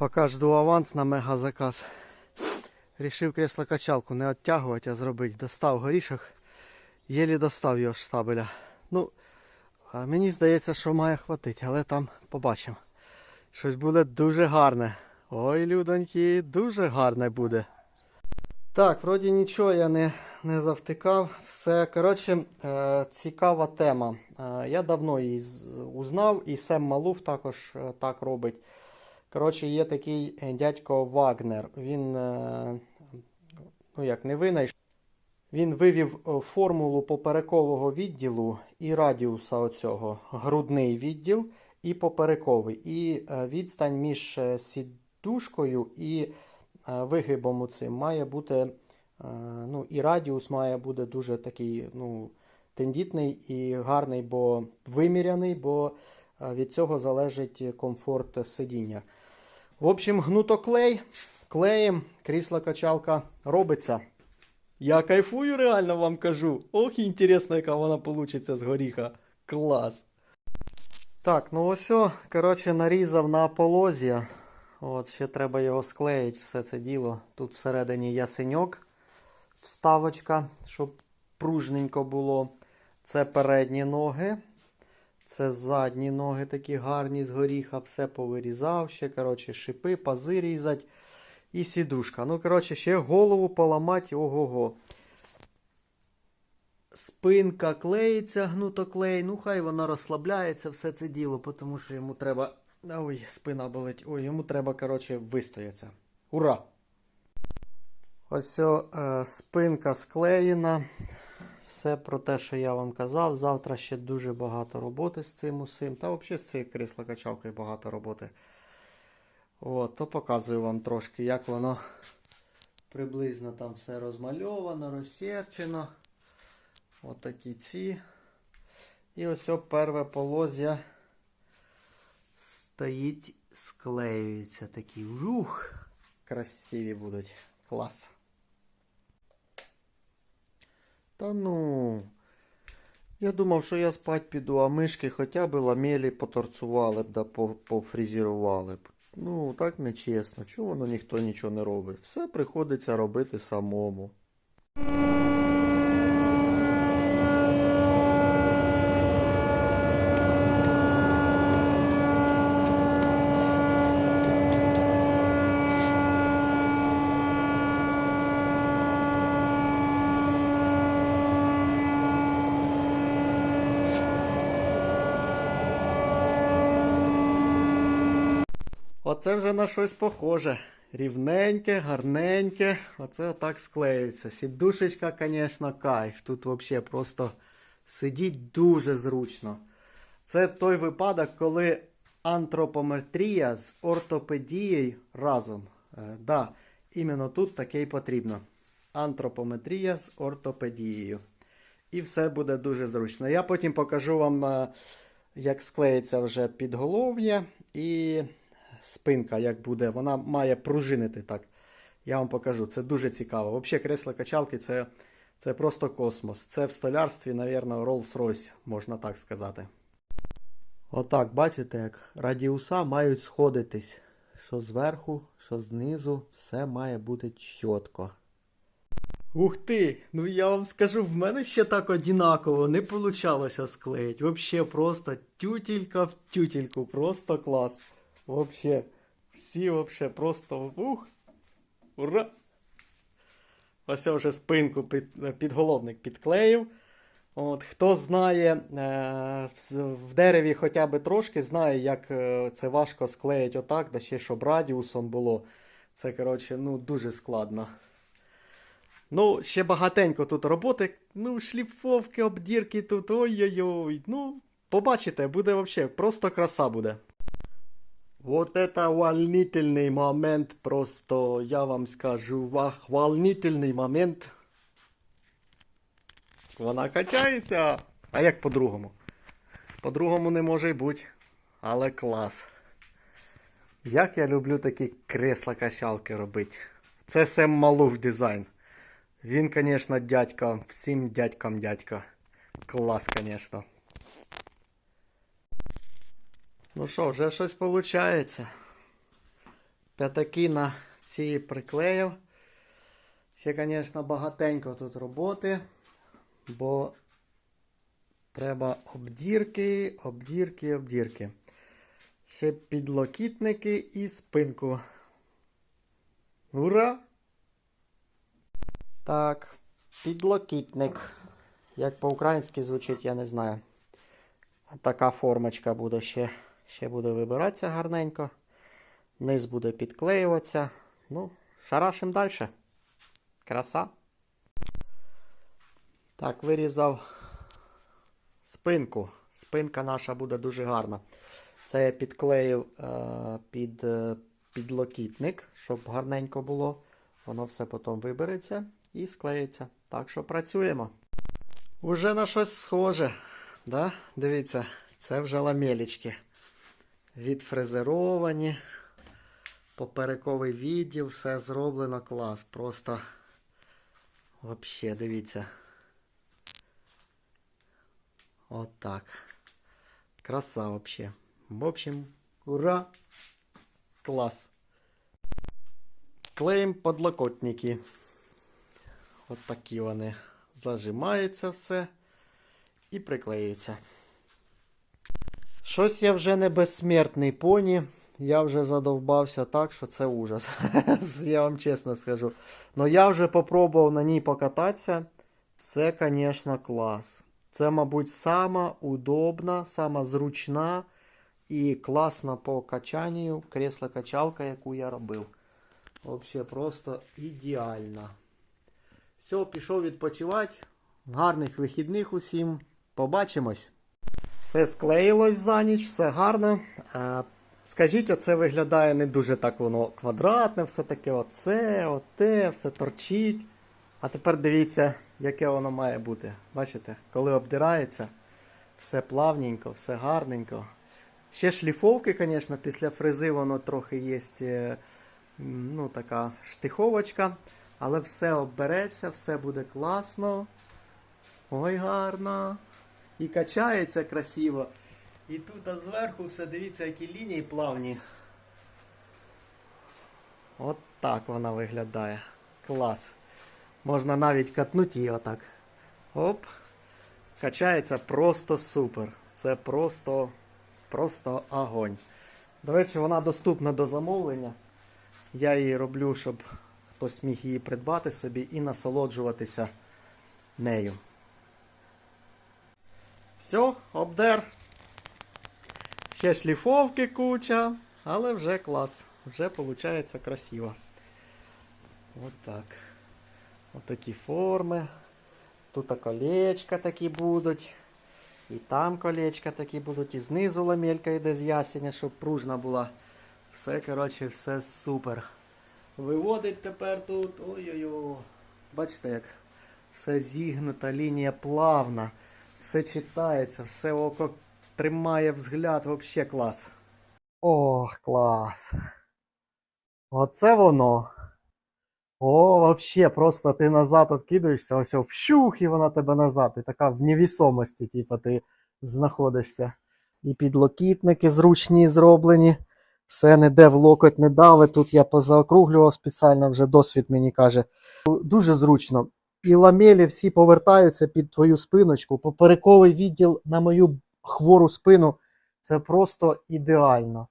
Поки жду аванс на мегазаказ. Рішив кресло-качалку не відтягувати, а зробити. Достав горішок. Єлі достав його штабеля. Ну, мені здається, що має хватити, але там побачимо. Щось буде дуже гарне. Ой, людоньки, дуже гарне буде. Так, вроді нічого я не, не завтикав. Все, коротше, е, цікава тема. Е, я давно її узнав, і Сем Малуф також е, так робить. Коротше, є такий е, дядько Вагнер. Він, е, ну як не винайшов, він вивів е, формулу поперекового відділу і радіуса оцього. Грудний відділ і поперековий. І відстань між сідушкою і вигибом цим має бути. Ну, і радіус має бути дуже такий ну, тендітний і гарний, бо виміряний, бо від цього залежить комфорт сидіння. В общем, гнутоклей, клеєм, крісло-качалка робиться. Я кайфую, реально вам кажу. Ох, інтересно, яка вона получиться з горіха. Клас. Так, ну ось, коротше, нарізав на полоз'я. От, ще треба його склеїти, все це діло. Тут всередині ясеньок, вставочка, щоб пружненько було. Це передні ноги. Це задні ноги такі гарні з горіха, все повирізав. Ще, коротше, шипи, пази різать. І сідушка. Ну, коротше, ще голову поламати, ого-го. Спинка клеїться, гнутоклей. Ну, хай вона розслабляється, все це діло, тому що йому треба. Ой, спина болить. Ой, йому треба, коротше, вистоятися. Ура! Ось о, е, спинка склеєна. Все про те, що я вам казав. Завтра ще дуже багато роботи з цим усім. Та взагалі з цією крісло-качалкою багато роботи. От, то показую вам трошки, як воно приблизно там все розмальовано, розсерчено. От такі ці. І ось о перве полоз'я стоїть, склеюється. Такі ух, красиві будуть. Клас. Та ну. Я думав, що я спать піду, а мишки хоча б ламелі поторцували б да пофрізірували б. Ну, так нечесно. Чому воно ніхто нічого не робить? Все приходиться робити самому. Оце вже на щось похоже. Рівненьке, гарненьке. Оце отак склеюється. Сідушечка, звісно, кайф. Тут взагалі просто сидіть дуже зручно. Це той випадок, коли антропометрія з ортопедією разом. Е, да, іменно тут таке й потрібно. Антропометрія з ортопедією. І все буде дуже зручно. Я потім покажу вам, е, як склеїться вже підголов'я і спинка, як буде. Вона має пружинити так. Я вам покажу. Це дуже цікаво. Взагалі, кресло качалки це, це просто космос. Це в столярстві, напевно, Rolls-Royce, можна так сказати. Отак, бачите, як радіуса мають сходитись. Що зверху, що знизу, все має бути чітко. Ух ти! Ну я вам скажу, в мене ще так однаково не получалося склеїти. Вообще просто тютелька в тютельку, просто клас. Вообще, всі вообще просто ух. Ура! Ось я вже спинку під, підголовник підклеїв. От, хто знає е, в, дереві хоча б трошки, знає, як е, це важко склеїти отак, да ще щоб радіусом було. Це, коротше, ну, дуже складно. Ну, ще багатенько тут роботи. Ну, шліфовки, обдірки тут. Ой-ой-ой. Ну, побачите, буде вообще просто краса буде. Вот это волнительный момент, просто я вам скажу, вах, волнительний момент. Вона качається. А як по-другому? По-другому не може бути. Але клас. Як я люблю такі кресла-качалки робити. Це Сем Малуф дизайн. Він, звісно, дядька. Всім дядькам дядька. Клас, звісно. Ну що, вже щось виходить. П'ятаки на ці приклеїв. Ще, звісно, багатенько тут роботи, бо треба обдірки, обдірки, обдірки. Ще підлокітники і спинку. Ура! Так, підлокітник. Як по-українськи звучить, я не знаю. Така формочка буде ще, ще буде вибиратися гарненько. Низ буде підклеюватися. Ну, шарашим далі. Краса. Так, вирізав спинку. Спинка наша буде дуже гарна. Це я підклеїв е, під е, підлокітник, щоб гарненько було. Воно все потім вибереться і склеїться. Так що працюємо. Уже на щось схоже. Да? Дивіться, це вже ламелечки. Відфрезеровані. Поперековий відділ, все зроблено клас. Просто вообще, дивіться. От. Краса вообще. В общем, ура! Клас. Клеїм подлокотники. От вони. Зажимається все і приклеюється. Щось я вже не безсмертний поні. Я вже задовбався так, що це ужас. я вам чесно скажу. Но я вже попробував на ній покататися. Це, звісно, клас. Це, мабуть, сама удобна, сама зручна і класна по качанню кресло-качалка, яку я робив. Взагалі просто ідеальна. Все, пішов відпочивати. Гарних вихідних усім. Побачимось. Все склеїлось за ніч, все гарно. Скажіть, оце виглядає не дуже так воно квадратне, все таке оце, оте, все торчить. А тепер дивіться, яке воно має бути. Бачите, коли обдирається, все плавненько, все гарненько. Ще шліфовки, звісно, після фрези воно трохи є е, ну, така штиховочка. Але все оббереться, все буде класно. Ой, гарно. І качається красиво. І тут а зверху все, дивіться, які лінії плавні. От так вона виглядає. Клас. Можна навіть катнути її отак. Оп. Качається просто супер. Це просто, просто огонь. До речі, вона доступна до замовлення. Я її роблю, щоб хтось міг її придбати собі і насолоджуватися нею. Все, обдер. Ще шліфовки куча, але вже клас. Вже виходить красиво. От так. От такі форми. Тут колечка такі будуть. І там колечка такі будуть. І знизу ламелька йде з ясеня, щоб пружна була. Все, коротше, все супер. Виводить тепер тут. Ой-ой-ой. Бачите, як все зігнута, лінія плавна. Все читається, все око тримає взгляд, вообще клас. Ох, клас. Оце воно. О, вообще, просто ти назад откидаєшся, ось вщух, і вона тебе назад. І така в невісомості, типу, ти знаходишся. І підлокітники зручні зроблені. Все ніде в локоть не дави. Тут я позаокруглював спеціально, вже досвід мені каже. Дуже зручно. І ламелі всі повертаються під твою спиночку. Поперековий відділ на мою хвору спину це просто ідеально.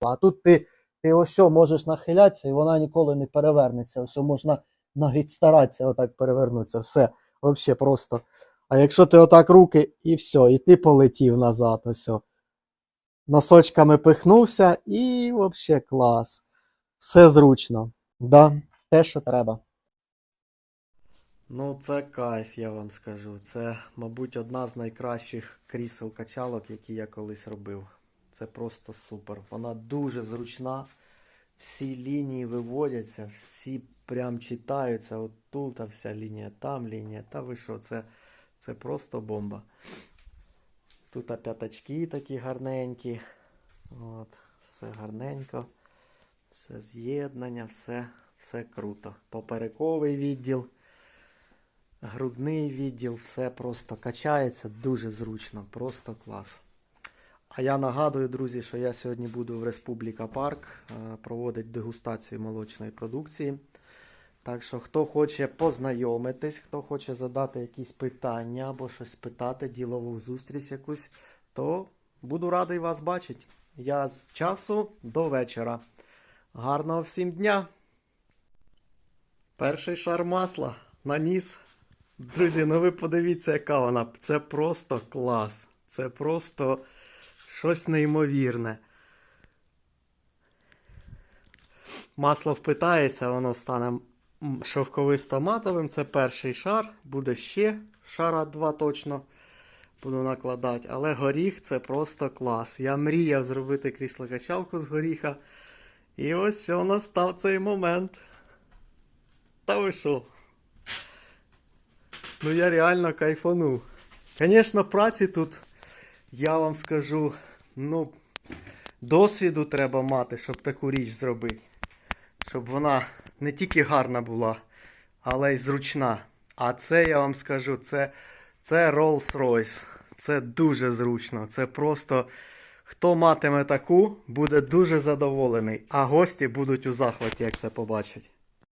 А тут ти, ти ось можеш нахилятися, і вона ніколи не перевернеться. Ось можна навіть старатися отак перевернутися. Все, взагалі просто. А якщо ти отак руки і все, і ти полетів назад, ось. Носочками пихнувся і взагалі клас. Все зручно. Да, те, що треба. Ну, це кайф, я вам скажу. Це, мабуть, одна з найкращих крісел качалок, які я колись робив. Це просто супер. Вона дуже зручна. Всі лінії виводяться, всі прям читаються. От тут а вся лінія, там лінія. Та ви що, це, це просто бомба. Тут п'ятачки такі гарненькі. От, все гарненько. Все з'єднання, все, все круто. Поперековий відділ. Грудний відділ, все просто качається дуже зручно, просто клас. А я нагадую, друзі, що я сьогодні буду в Республіка Парк е, проводити дегустацію молочної продукції. Так що, хто хоче познайомитись, хто хоче задати якісь питання або щось питати, ділову зустріч якусь, то буду радий вас бачити. Я з часу до вечора. Гарного всім дня! Перший шар масла наніс. Друзі, ну ви подивіться, яка вона. Це просто клас. Це просто щось неймовірне. Масло впитається, воно стане шовковисто-матовим. Це перший шар. Буде ще шара два точно. Буду накладати. Але горіх це просто клас. Я мріяв зробити крісло-качалку з горіха. І ось все, настав цей момент. Та ви що? Ну я реально кайфанув. Звісно, праці тут, я вам скажу, ну, досвіду треба мати, щоб таку річ зробити. Щоб вона не тільки гарна була, але й зручна. А це я вам скажу, це, це Rolls-Royce. Це дуже зручно. Це просто. Хто матиме таку, буде дуже задоволений, а гості будуть у захваті, як це побачать.